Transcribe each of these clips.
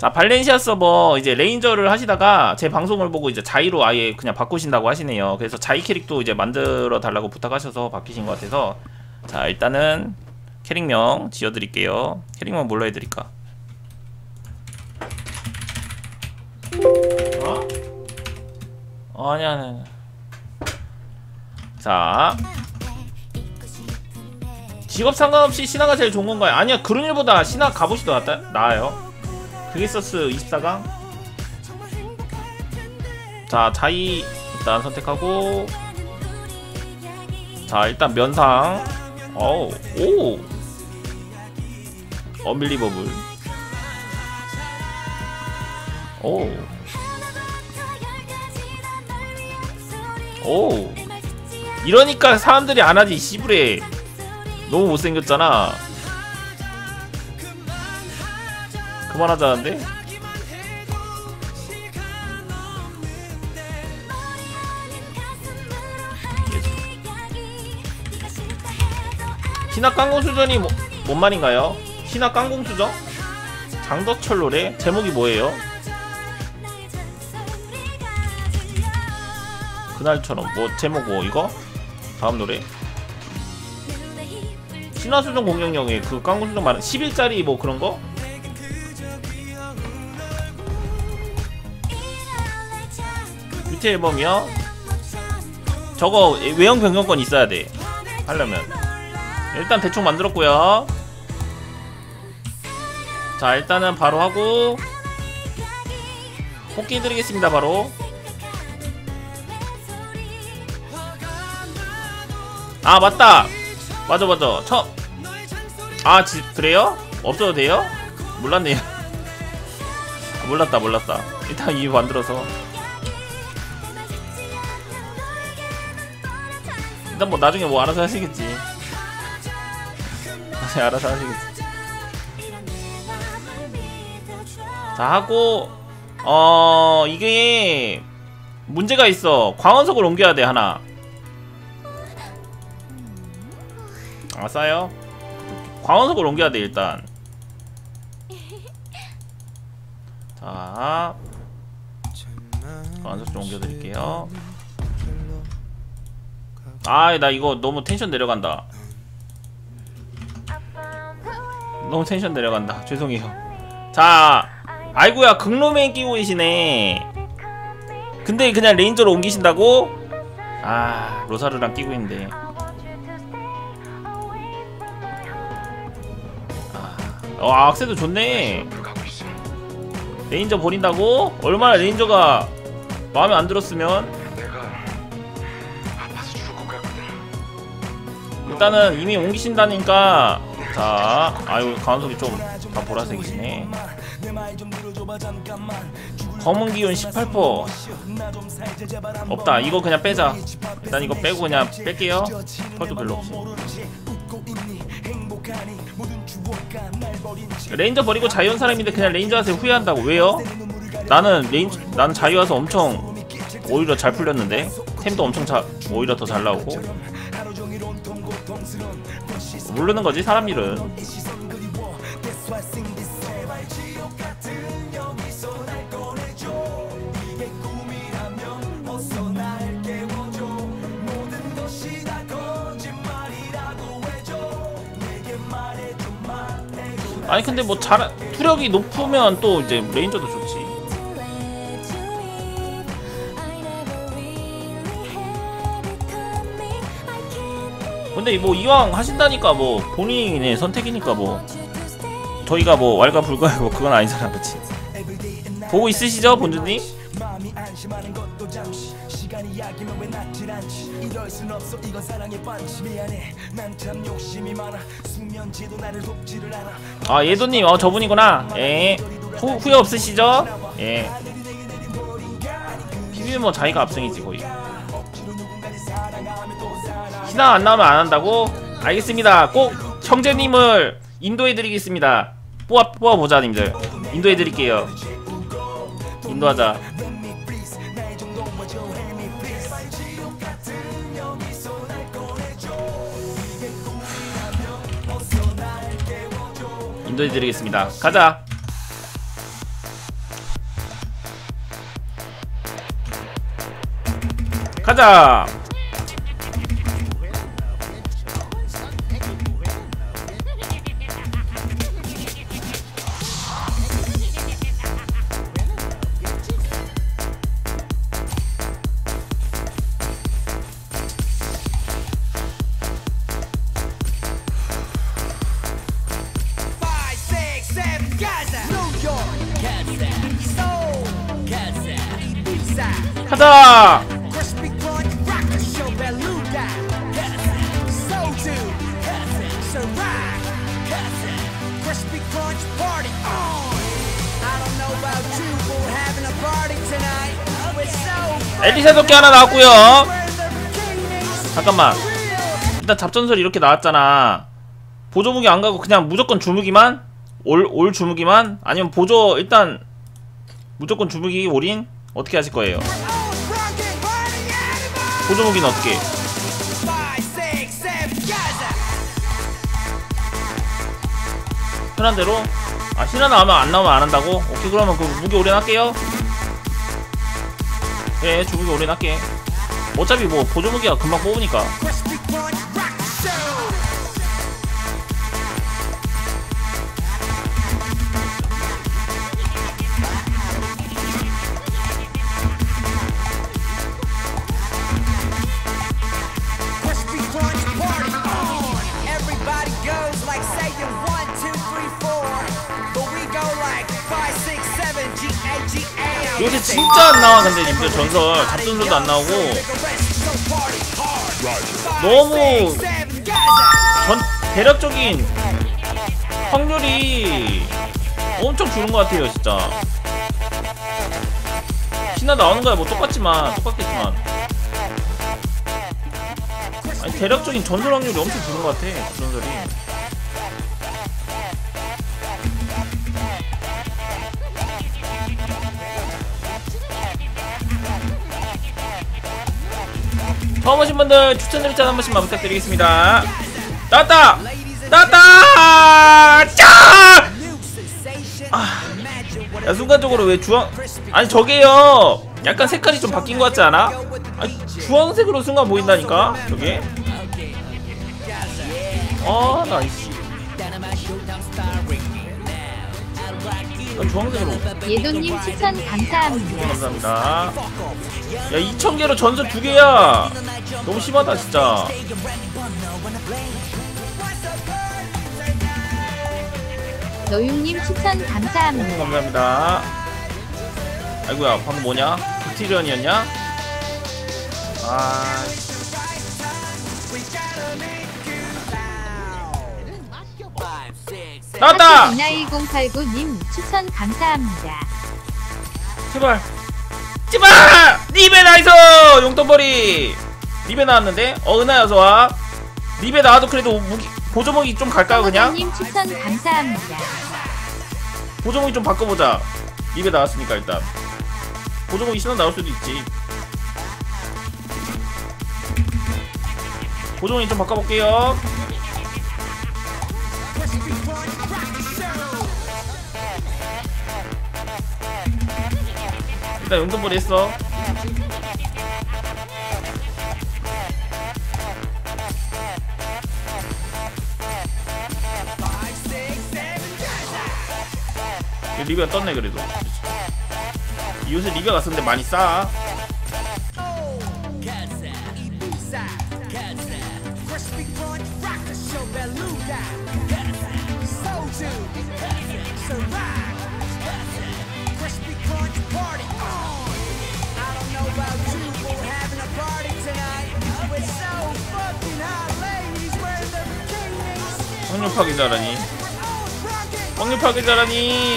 자 발렌시아 서버 이제 레인저를 하시다가 제 방송을 보고 이제 자이로 아예 그냥 바꾸신다고 하시네요. 그래서 자이 캐릭도 이제 만들어 달라고 부탁하셔서 바뀌신 것 같아서 자 일단은 캐릭명 지어드릴게요. 캐릭명 뭘로 해드릴까? 어? 어 아니야 아니야 자. 직업 상관없이 신화가 제일 좋은 건가요? 아니야 그런 일보다 신화 갑옷이 더 낫다, 나아요 그리서스 24강? 자 자이 일단 선택하고 자 일단 면상. 어우 오! 어밀리버블 오! 오. 이러니까 사람들이 안 하지 씨부레. 너무 못생겼잖아 그만하자는데? 신화 깡공수전이 뭐, 뭔 말인가요? 신화 깡공수전? 장덕철 노래? 제목이 뭐예요? 그날처럼 뭐 제목 뭐 이거? 다음 노래 신화수전 공격력에 그 깡공수전 말은 10일짜리 뭐 그런 거? 밑에 앨범이요? 저거 외형 변경권 있어야 돼. 하려면. 일단 대충 만들었고요. 자 일단은 바로 하고. 뽑기 드리겠습니다 바로. 아 맞다! 맞아 맞아. 처음 아 지, 그래요? 없어도 돼요? 몰랐네요. 몰랐다 몰랐다. 일단 이 만들어서 일단 뭐 나중에 뭐 알아서 하시겠지. 나중에 알아서 하시겠지. 자 하고 어 이게 문제가 있어. 광원석을 옮겨야 돼 하나. 아 싸요? 광원석을 옮겨야 돼 일단. 자 광원석 좀 옮겨드릴게요 아나 이거 너무 텐션 내려간다. 너무 텐션 내려간다. 죄송해요. 자 아이고야 극로맨 끼고 계시네. 근데 그냥 레인저로 옮기신다고? 아 로사르랑 끼고 있는데. 아, 어 악세도 좋네. 레인저 버린다고? 얼마나 레인저가 마음에 안 들었으면 일단은 이미 옮기신다니까. 자 아유 가운속이 좀 다 보라색이시네. 검은 기운 18% 없다 이거 그냥 빼자. 일단 이거 빼고 그냥 뺄게요. 펄도 별로 없어. 레인저 버리고 자이언 사람인데 그냥 레인저 하세요. 후회한다고. 왜요? 나는 레인 나는 자이 와서 엄청 오히려 잘 풀렸는데 템도 엄청 자, 오히려 더 잘 나오고 모르는 거지 사람 일은. 아니 근데 뭐 잘 투력이 높으면 또 이제 레인저도 좋지 근데 뭐 이왕 하신다니까 뭐 본인의 선택이니까 뭐 저희가 뭐 왈가불가하고 그건 아니잖아 그치 보고 있으시죠 본주님? 아 예도님 어 저분이구나. 예. 후, 후회 없으시죠? 예. PB는 뭐 자기가 압승이지 거의 희나 안 나오면 안 한다고? 알겠습니다. 꼭 형제님을 인도해드리겠습니다. 뽑아, 뽑아보자, 님들. 인도해드릴게요. 인도하자. 인도해드리겠습니다. 가자! 가자! 엘리사 도끼 하나 bikinis. 잠깐만. 일단 잡전설이 이렇게 나왔잖아 보조 무기 안 가고 그냥 무조건 주무기만 올, 올 주무기만 아니면 보조 일단 무조건 주무기 올인 어떻게 하실 거예요. 보조 무기는 어떻게. 편한 대로 아 신화 나오면 안 나오면 안 한다고 오케이 그러면 그 무기 올인할게요 예 주무기 올인할게. 어차피 뭐 보조 무기가 금방 뽑으니까 요새 진짜 안 나와? 근데 님들 전설 잡전설도 안 나오고. 너무 전 대략적인 확률이 엄청 줄은 것 같아요 진짜. 신화 나오는 거야 뭐 똑같지만 똑같겠지만. 아니 대략적인 전설 확률이 엄청 줄은 것 같아 전설이 처음 오신 분들 추천 드립자 한 번씩만 부탁드리겠습니다. 나왔다 나왔다 짜! 야 순간적으로 왜 주황 아니 저게요. 약간 색깔이 좀 바뀐 것 같지 않아? 아니 주황색으로 순간 보인다니까 저게? 아 나이 씨나 주황색으로 예도님 추천 감사합니다. 감사합니다 야 2,000개로 전설 두개야 너무 심하다 진짜 노윤님 추천 감사합니다. 감사합니다 아이고야 방금 뭐냐? 빅티리언이었냐? 아 나왔다! 이나1089님 추천 감사합니다. 제발. 제발! 리베 나이스 용돈벌이! 리베 나왔는데? 어 은하야 어서와. 리베 나와도 그래도 무기 보조무기 좀 갈까요 그냥? 님 추천 감사합니다. 보조무기 좀 바꿔보자. 리베 나왔으니까 일단. 보조무기 신원 나올 수도 있지. 보조무기 좀 바꿔볼게요 일단 용돈벌이 했어. 리베가 떴네 그래도. 요새 리베 갔었는데 많이 싸 확률 파괴자라니? 확률 파괴자라니?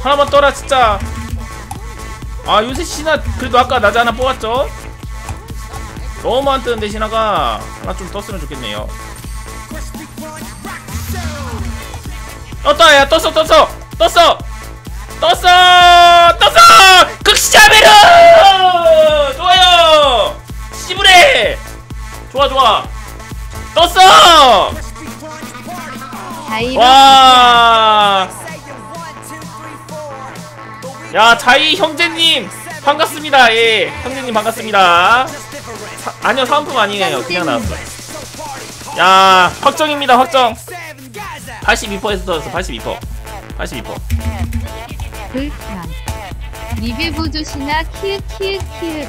하나만 떠라 진짜. 아 요새 신화 그래도 아까 낮에 하나 뽑았죠? 너무 안 뜨는데 신화가. 하나 좀 떴으면 좋겠네요. 떴다 야 떴어 떴어. 떴어 와. 야 자이 형제님 반갑습니다. 예 형제님 반갑습니다. 사, 아니요 사은품 아니에요. 그냥 나왔어 야 확정입니다 확정. 82%에서 떨었어 82% 82% 불편. 리뷰 보조시나 키읔 키읔 키읔.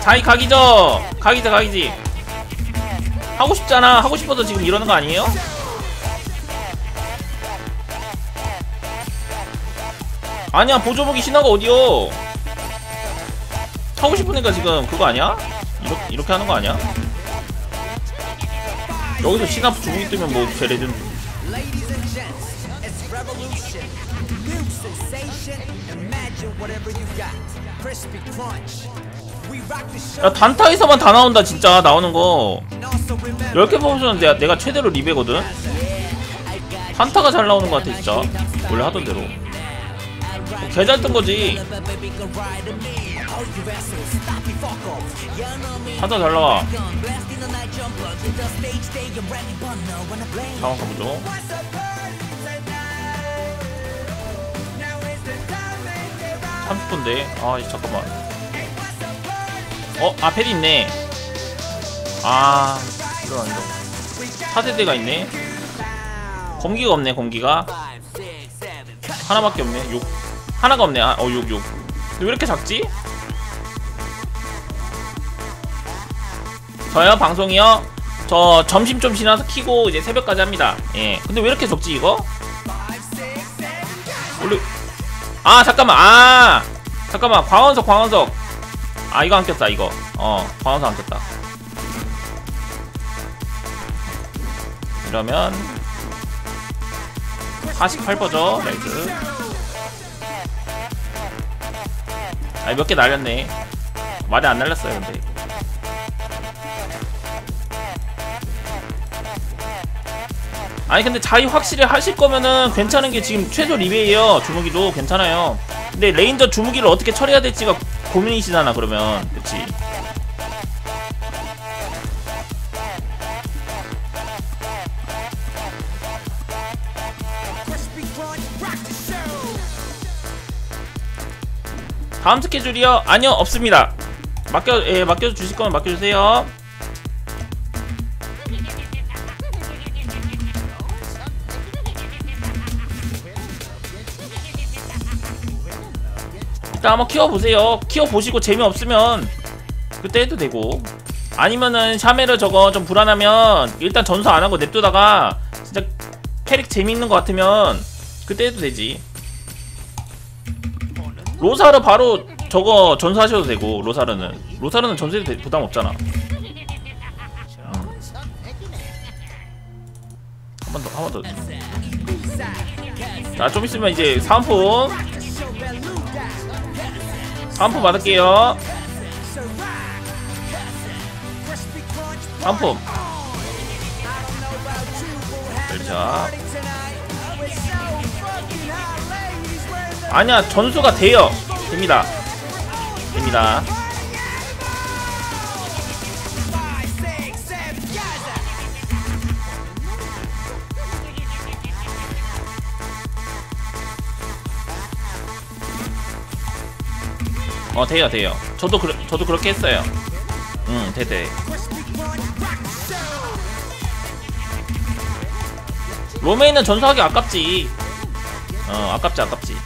자이 각이죠? 각이죠 각이지? 하고 싶잖아. 하고 싶어서 지금 이러는 거 아니에요? 아니야 보조복이 신화가 어디요 하고 싶으니까 지금 그거 아니야? 이렇게, 이렇게 하는 거 아니야? 여기서 신화 주문이 뜨면 뭐 show. 야 단타에서만 다 나온다 진짜 나오는 거 And also remember. 10개 뽑으면 내가, 내가 최대로 리베거든 단타가 잘 나오는 것 같아 진짜 원래 하던 대로 개잘 뜬 거지. 단타 잘 나와 상황 가보죠. 30분인데? 아 이, 잠깐만. 어? 아 패드 있네. 아 이거 안돼 4세대가 있네. 검기가 없네 검기가. 하나밖에 없네 6 하나가 없네. 아, 어 6 6 근데 왜 이렇게 작지? 저요 방송이요? 저 점심 좀 지나서 키고 이제 새벽까지 합니다. 예. 근데 왜 이렇게 적지 이거? 원래 아 잠깐만. 아 잠깐만. 광원석 광원석. 아 이거 안 꼈다 이거. 어 광원석 안 꼈다. 이러면 48퍼죠 나이스 아니 몇 개 날렸네. 말이 안 날렸어요 근데. 아니 근데 자이 확실히 하실 거면은 괜찮은 게 지금 최소 리베이에요 주무기도. 괜찮아요. 근데 레인저 주무기를 어떻게 처리해야 될지가 고민이시잖아 그러면. 그치 다음 스케줄이요? 아니요 없습니다. 맡겨 예 맡겨 주실 거면 맡겨 주세요. 일단 한번 키워 보세요. 키워 보시고 재미 없으면 그때 해도 되고. 아니면은 샤메르 저거 좀 불안하면 일단 전수 안 하고 냅두다가 진짜 캐릭 재밌는 거 같으면 그때 해도 되지 로사르 바로 저거 전수하셔도 되고 로사르는. 로사르는 전수해도 돼- 부담 없잖아. 한번 더 한 번 더. 자 좀 있으면 이제 사은품. 사은품 받을게요. 사은품. 자 아니야 전수가 돼요. 됩니다. 됩니다. 어 돼요 돼요. 저도 그러, 저도 그렇게 했어요. 응 돼돼. 로메인은 전수하기 아깝지. 어 아깝지 아깝지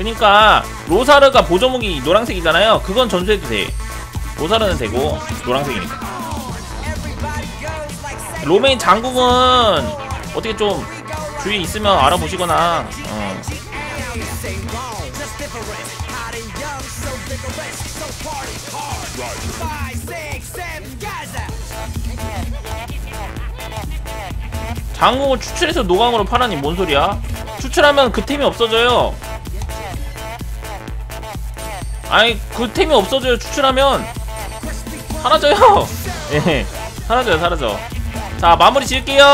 그니까 로사르가 보조무기 노란색이잖아요 그건 전수해도 돼 로사르는 되고 노란색이니까. 로메인 장국은 어떻게 좀 주위에 있으면 알아보시거나 어. 장국을 추출해서 노광으로 팔아니 뭔 소리야 추출하면 그 템이 없어져요 아니 그 템이 없어져요. 추출하면 사라져요. 예. 사라져요 사라져. 자 마무리 지을게요.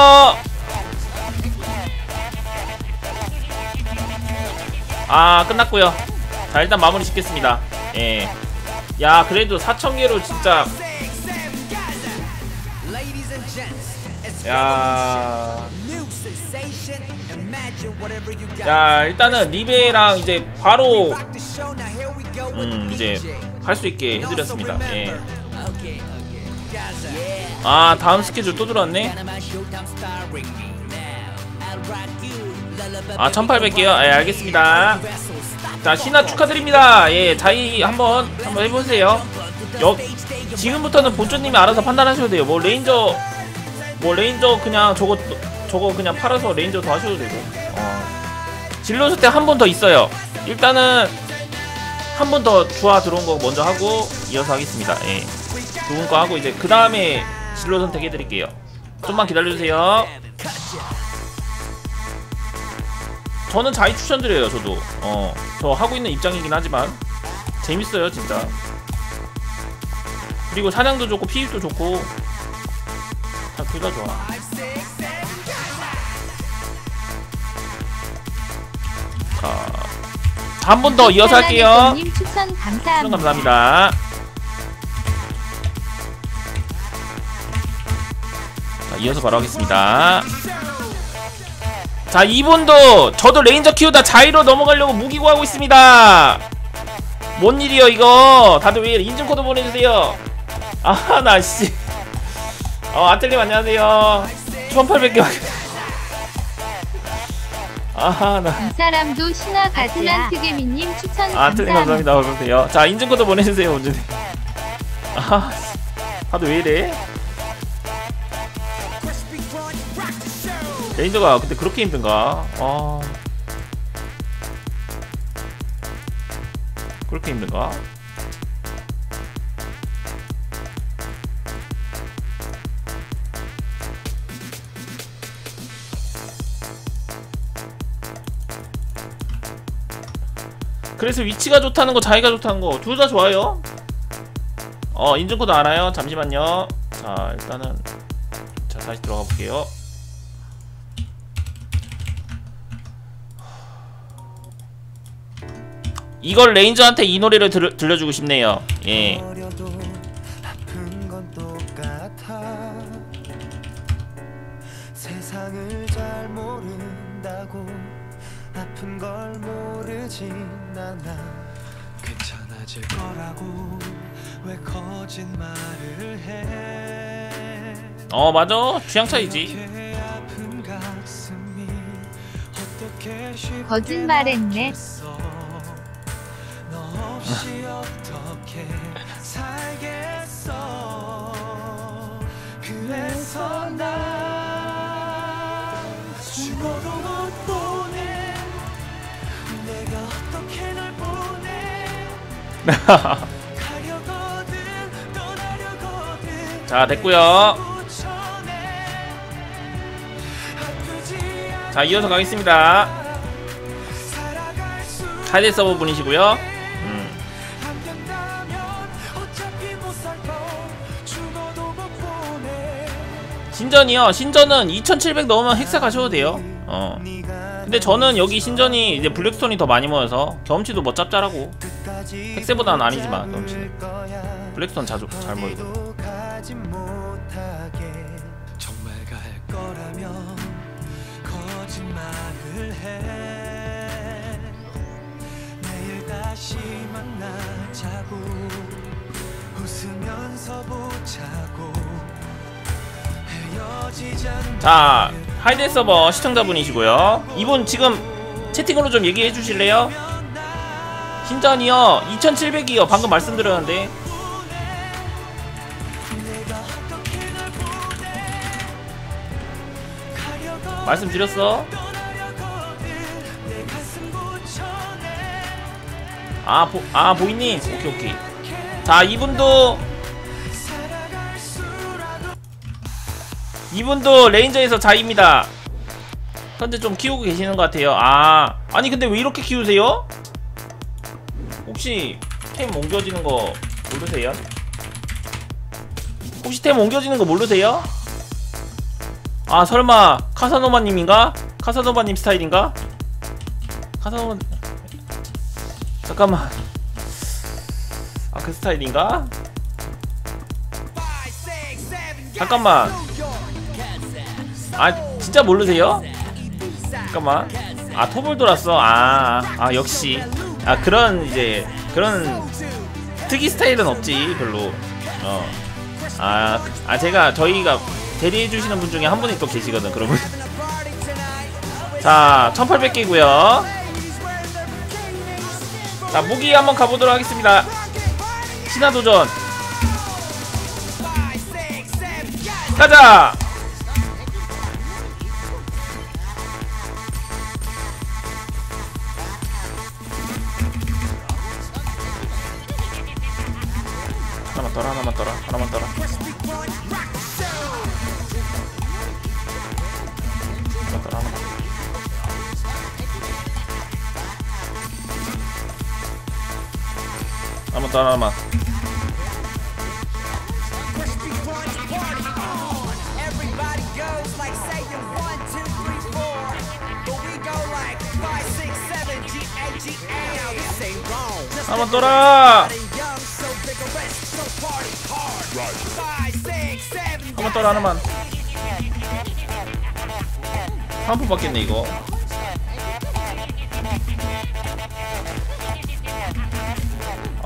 아 끝났고요. 자 일단 마무리 짓겠습니다. 예야 그래도 4,000개로 진짜. 야. 야 일단은 리베랑 이제 바로 음 이제. 할 수 있게 해드렸습니다. 예. 아 다음 스케줄 또 들어왔네. 아 baby, 1800개요. 예 알겠습니다. 자 신화 축하드립니다. 예 자이 한번 한번 해보세요. 여, 지금부터는 본조님이 알아서 판단하셔도 돼요. 뭐 레인저 뭐 레인저 그냥 저거 저거 그냥 팔아서 레인저 더 하셔도 되고. 어. 진로스 때한 번 더 있어요. 일단은 한 번 더 주화 들어온 거 먼저 하고 이어서 하겠습니다. 예. 좋은 거 하고 이제 그 다음에 진로 선택해 드릴게요. 좀만 기다려주세요. 저는 자이 추천드려요. 저도 어 저 하고 있는 입장이긴 하지만 재밌어요 진짜. 그리고 사냥도 좋고 피입도 좋고 둘다 좋아. 자, 한 번 더 이어서 할게요. 님 추천 추천 감사합니다. 감사합니다. 자, 이어서 바로 하겠습니다. 자, 이분도 저도 레인저 키우다 자이로 넘어가려고 무기고 하고 있습니다. 뭔 일이요, 이거? 다들 왜 인증 코드 보내주세요. 아, 나 씨. 어, 아틀님 안녕하세요. 1800개. 아하, 나. 이 사람도 신화 가스난 트게미님 추천 아, 감사합니다. 감사합니다. 그러세요. 자, 인증코드 보내주세요, 언제든. 아, 다들 왜 이래? 레인저가 근데 그렇게 힘든가? 아, 그렇게 힘든가? 그래서 위치가 좋다는 거, 자기가 좋다는 거, 둘 다 좋아요. 어, 인증코드 알아요? 잠시만요. 자, 일단은 자 다시 들어가 볼게요. 이걸 레인저한테 이 노래를 들, 들려주고 싶네요. 예. 어 맞아. 취향 차이지. 거짓말했네. 자 아프지 자 이어서 가겠습니다. 하이드 서버 분이시고요. 음. 신전이요. 신전은 2,700 넣으면 헥사 가셔도 돼요. 어. 근데 저는 여기 신전이 이제 블랙스톤이 더 많이 모여서 경험치도 뭐 짭짤하고 팩세보다는 아니지만 경험치는 블랙스톤 자주 잘 모이고. 해 내일 다시 만나자고 웃으면서 보자고 자 하이드 서버 시청자분이시고요. 이분 지금 채팅으로 좀 얘기해 주실래요? 신전이요. 2,700이요. 방금 말씀드렸는데. 말씀드렸어. 아, 보, 아 보이님. 오케이 오케이. 자 이분도 이분도 레인저에서 자입니다. 현재 좀 키우고 계시는 것 같아요. 아 아니 근데 왜 이렇게 키우세요? 혹시 템 옮겨지는 거 모르세요? 혹시 템 옮겨지는 거 모르세요? 아 설마 카사노바님인가? 카사노바님 스타일인가? 카사노바 잠깐만 아 그 스타일인가? 잠깐만. 아 진짜 모르세요? 잠깐만 아 토볼 돌았어 아, 아 역시 아 그런 이제 그런 특이 스타일은 없지 별로 어. 아, 아 제가 저희가 대리해 주시는 분 중에 한 분이 또 계시거든 그러분 자 1800개고요 자 무기 한번 가보도록 하겠습니다. 신화 도전. 가자! 하나만 떠라 하나만 떠라 하나만 떠라 Five, six, seven. 하나만 떠라 하나만 한푼 받겠네 이거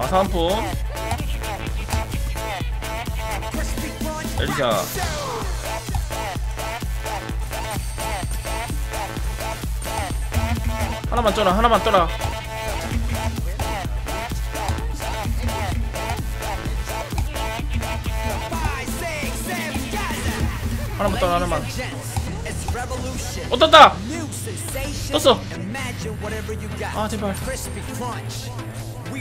아 3푼 엘리자 하나만 떠라 하나만 떠라. 하나만 떠라 하나만. 어 떴다. 떴어. 아 제발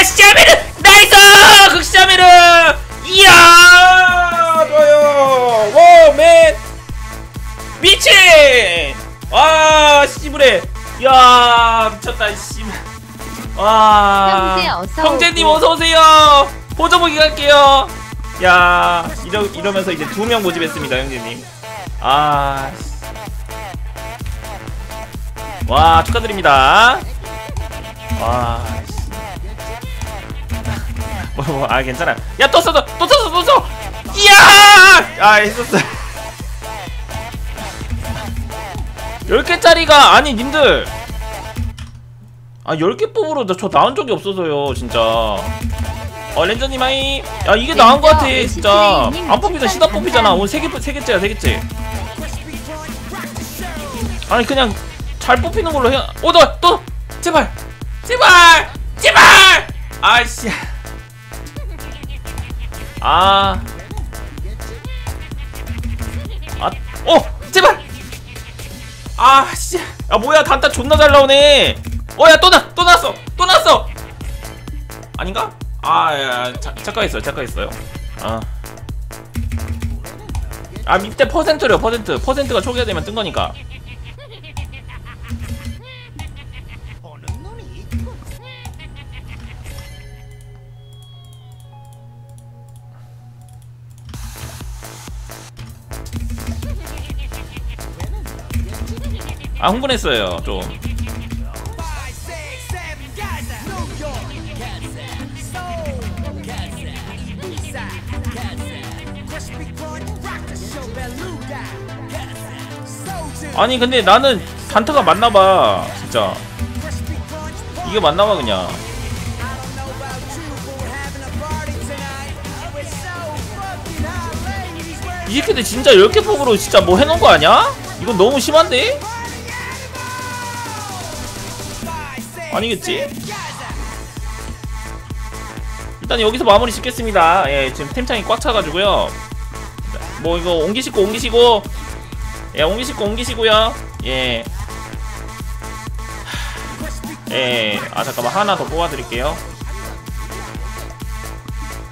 야, 시자메르! 나이스! 극시자메르! 이야! 좋아요! 워, 맨! 미친! 와, 씨부레! 야, 미쳤다, 씨. 와. 형제 형제님. 어서오세요! 보조보기 갈게요! 야, 이러, 이러면서 이제 두 명 모집했습니다, 형제님. 아. 씨. 와, 축하드립니다. 와, 씨. 뭐, 뭐, 아 괜찮아. 야, 또 써, 또 써. 이야! 아, 했었어. 10개짜리가 아니 님들. 아, 10개 뽑으로 저, 저 나온 적이 없어서요, 진짜. 어, 렌저님 하이. 야, 이게 나은 거 같아, 진짜. 안 뽑히다 시다 뽑히잖아. 오늘 감사합니다. 3개, 3개째야, 3개째. Crispy crunch. Rock the show. 아니, 그냥 잘 뽑히는 걸로 해. 어, 너, 또! 제발! 제발! 제발! 아이씨. 아. 아, 어! 제발! 아, 씨. 야, 뭐야, 단타 존나 잘 나오네. 어, 야, 또 나! 또 났어! 또 났어! 아닌가? 아, 야, 야, 자, 착각했어요, 착각했어요. 아. 아, 밑에 퍼센트래요, 퍼센트. 퍼센트가 초기화되면 뜬 거니까. 아, 흥분했어요, 좀. 아니, 근데 나는 단타가 맞나봐, 진짜. 이게 맞나봐, 그냥. 이 새끼들 진짜 10개 폭으로 진짜 뭐 해놓은 거 아니야? 이건 너무 심한데? 아니겠지? 일단 여기서 마무리 짓겠습니다. 예, 지금 템창이 꽉 차가지고요. 자, 뭐 이거 옮기시고 옮기시고, 예, 옮기시고 옮기시고요. 예. 하, 예, 아 잠깐만 하나 더 뽑아드릴게요.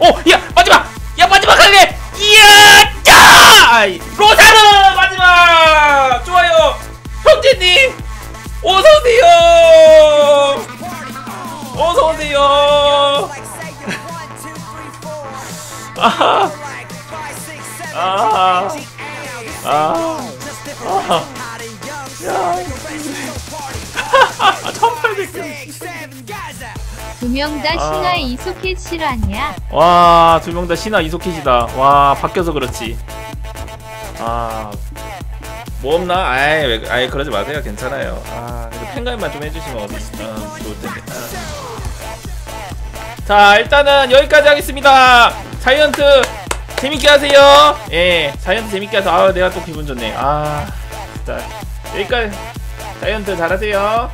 오, 야 마지막, 야 마지막 할래. 이야, 짜! 아이, 로자르 마지막. 좋아요, 형제님, 어서 오세요. 어서 오세요. Like say you're one, two, three, four. 아하. Like five, six, seven, 아. eight, nine, 아. just different. 아. Hot and young, so the rest is no party. 아, 1800개. Six, seven, Gaza. 두명다 아. 신화 이소켓 실화냐? 와, 두 명 다 신화 이소켓이다. 와, 바뀌어서 그렇지. 아. 뭐 없나? 아이, 왜, 아이, 그러지 마세요. 괜찮아요. 아, 팬가입만 좀 해주시면 어, 좋을 텐데. 아. 자, 일단은 여기까지 하겠습니다. 자이언트 재밌게 하세요. 예, 자이언트 재밌게 하세요. 아, 내가 또 기분 좋네. 아, 진짜. 여기까지. 자이언트 잘하세요.